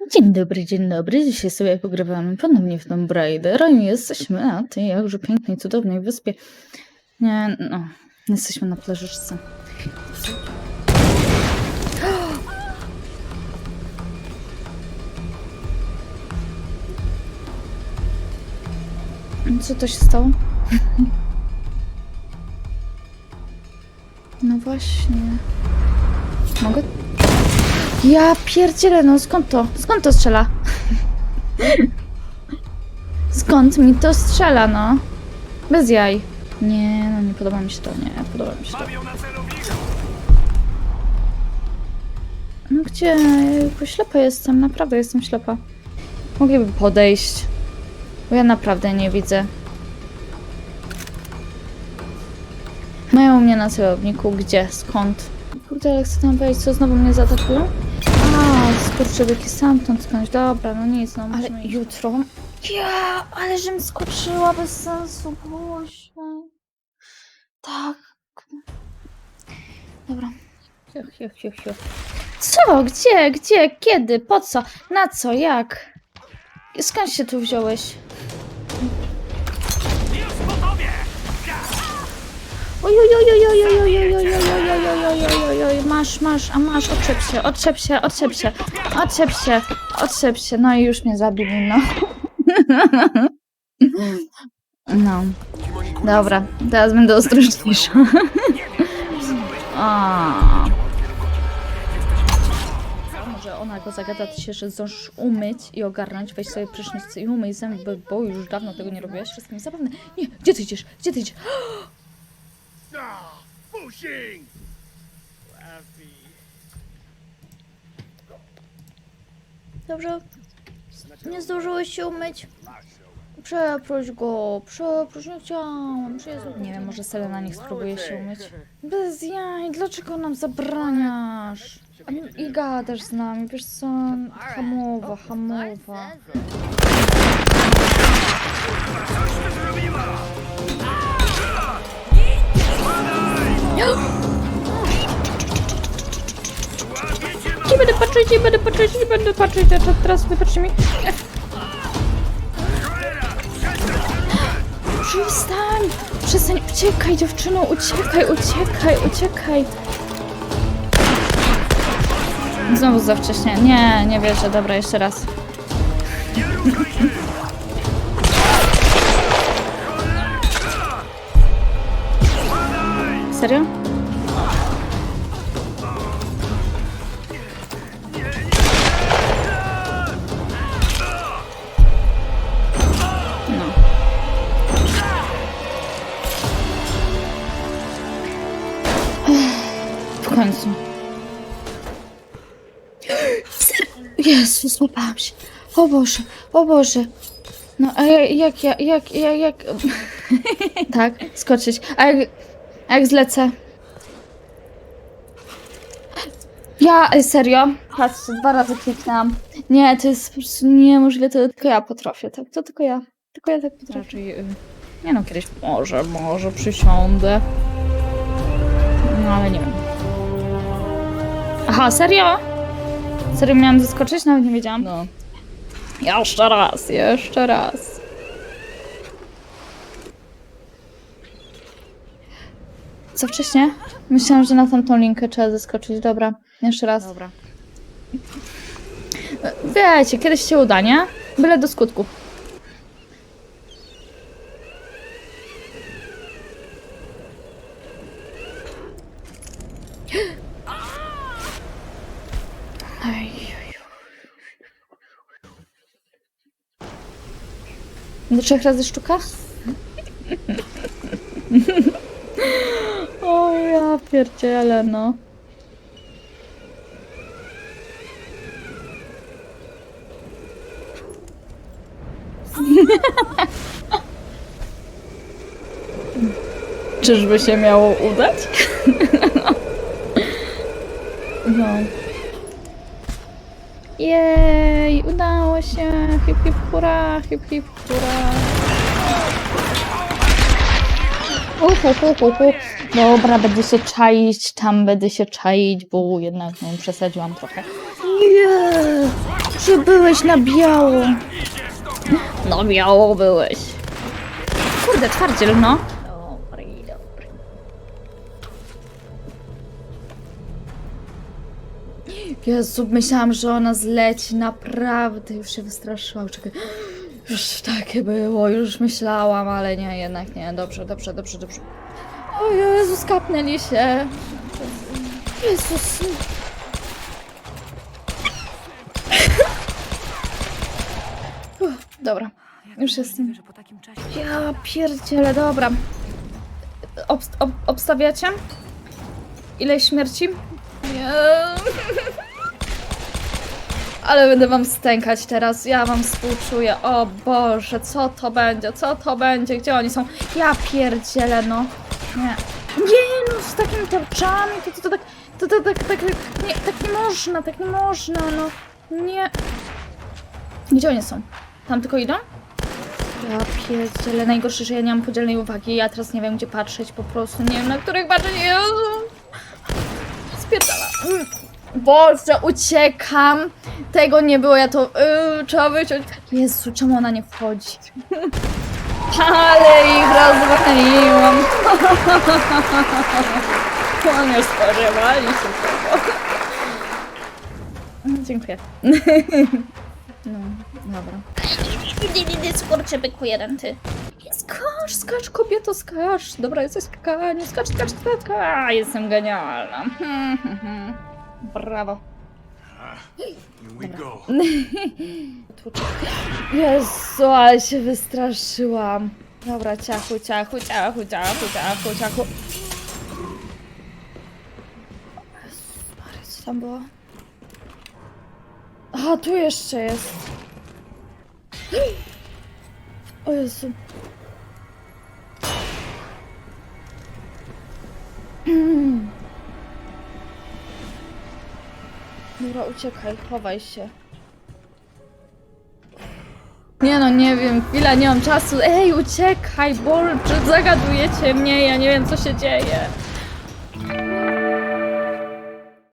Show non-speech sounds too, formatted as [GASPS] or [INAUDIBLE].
Dzień dobry, dzień dobry. Dzisiaj sobie pogrywamy ponownie w Tomb Raider i jesteśmy na tej jakże pięknej, cudownej wyspie. Nie, no, jesteśmy na plażyczce. [GASPS] Co to się stało? [LAUGHS] No właśnie. Mogę? Ja pierdzielę, no skąd to? Skąd to strzela? [LAUGHS] Skąd mi to strzela, no? Bez jaj. Nie, no nie podoba mi się to, nie, podoba mi się to. No gdzie? Jejku, ślepa jestem, naprawdę jestem ślepa. Mogliby podejść. Bo ja naprawdę nie widzę. Mają mnie na celowniku. Gdzie? Skąd? Kurde, ale chcę tam wejść. Co, znowu mnie zaatakują? A, skurczybyki stamtąd skądś. Dobra, no nic, no Ale musimy iść. jutro... Ja, ale żem skoczyła bez sensu, Boże. Tak. Dobra. Ciach, ciach, ciach, ciach. Co? Gdzie? Gdzie? Kiedy? Po co? Na co? Jak? Skąd się tu wziąłeś? Już po tobie! Oj, oj, oj, oj, oj, masz, masz, a masz, odczep się, odczep się, odczep się, odczep się, odczep się, no i już mnie zabili, no. [LAUGHS] No, dobra, teraz będę ostrożniejsza. [LAUGHS] Może ona go zagada ci się, że zdążysz umyć i ogarnąć, weź sobie prysznic i umyj zęby, bo już dawno tego nie robiłaś, wszystko mi zabawne. Nie, gdzie ty idziesz? Gdzie ty idziesz? [GASPS] Łapi. Dobrze, nie zdążyłeś się umyć? Przeproś go, przeproś, nie chciałam. Jezu. Nie wiem, może Selena niech spróbuje się umyć. Bez jaj, dlaczego nam zabraniasz? A- I gadasz z nami, wiesz co? Hamowa, hamowa. Patrzeć, nie będę patrzeć, nie będę patrzeć, a teraz wypatrzcie mi. Przestań! Przestań, uciekaj dziewczyno, uciekaj, uciekaj, uciekaj. Znowu za wcześnie. Nie, nie wierzę, dobra, jeszcze raz. [LAUGHS] Serio? Jezu, złapałam się. O Boże, o Boże. No, a ja- jak, jak, jak, jak, [LAUGHS] jak... tak, skoczyć. A jak, a jak zlecę? Ja, ej, serio? Patrzcie, dwa razy kliknęłam. Nie, to jest po prostu niemożliwe, to tylko ja potrafię, tak? To tylko ja. Tylko ja tak potrafię. Raczej, y, nie no, kiedyś może, może przysiądę. No, ale nie wiem. Aha, serio? Serio miałam zaskoczyć? Nawet nie wiedziałam. No. Jeszcze raz, jeszcze raz. Co wcześniej? Myślałam, że na tamtą linkę trzeba zaskoczyć. Dobra, jeszcze raz. Dobra. Wiecie, kiedyś się uda, nie? Byle do skutku. Do trzech razy sztuka? [LAUGHS] o ja pierdzielę, no. [LAUGHS] Czyżby się miało udać? [LAUGHS] no. Jej, udało się! Hip hip hura, hip hip hura. Uhu, hu, hu, hu. Dobra, będę się czaić, tam będę się czaić, bo jednak no, przesadziłam trochę. Nie! Gdzie byłeś na biało? Na biało byłeś. Kurde, twardziel, no. Jezu, myślałam, że ona zleci, naprawdę, już się wystraszyłam. Czekaj. Już takie było, już myślałam, ale nie, jednak nie. Dobrze, dobrze, dobrze, dobrze. O Jezu, skapnęli się. Jezus. Dobra, już jestem. Ja pierdzielę, dobra. Obst ob obstawiacie? Ile śmierci? Nie. Ale będę wam stękać teraz, ja wam współczuję. O Boże, co to będzie, co to będzie, gdzie oni są? Ja pierdzielę, no. Nie. Nie, no z takimi tarczami, to, to, to tak, to, to, tak, tak, nie, tak nie można, tak nie można, no. Nie. Gdzie oni są? Tam tylko idą? Ja pierdzielę, najgorsze, że ja nie mam podzielnej uwagi. Ja teraz nie wiem, gdzie patrzeć, po prostu nie wiem, na których patrzeć. Jezu! Boże, uciekam! Tego nie było, ja to... Yy, trzeba wyciąć. Jezu, czemu ona nie wchodzi? Ale ich rozwaliłam. [LAUGHS] To nie spodziewali się tego. Dziękuję. [LAUGHS] No, dobra. Skurczy byku jeden, ty. Skacz, skacz, kobieto, skacz. Dobra, jesteś skakanie, skacz, skacz, skacz. A, Jestem genialna. [LAUGHS] Tłuczę. Jezu, ale się wystraszyłam. Dobra, ciachu, ciachu, ciachu, ciachu, ciachu, ciachu. Maria, co tam było? Aha, tu jeszcze jest. [GASPS] O Jezu. [CLEARS THROAT] Dobra, uciekaj, chowaj się. Nie no, nie wiem, chwila, nie mam czasu. Ej, uciekaj, bo czy zagadujecie mnie, ja nie wiem co się dzieje.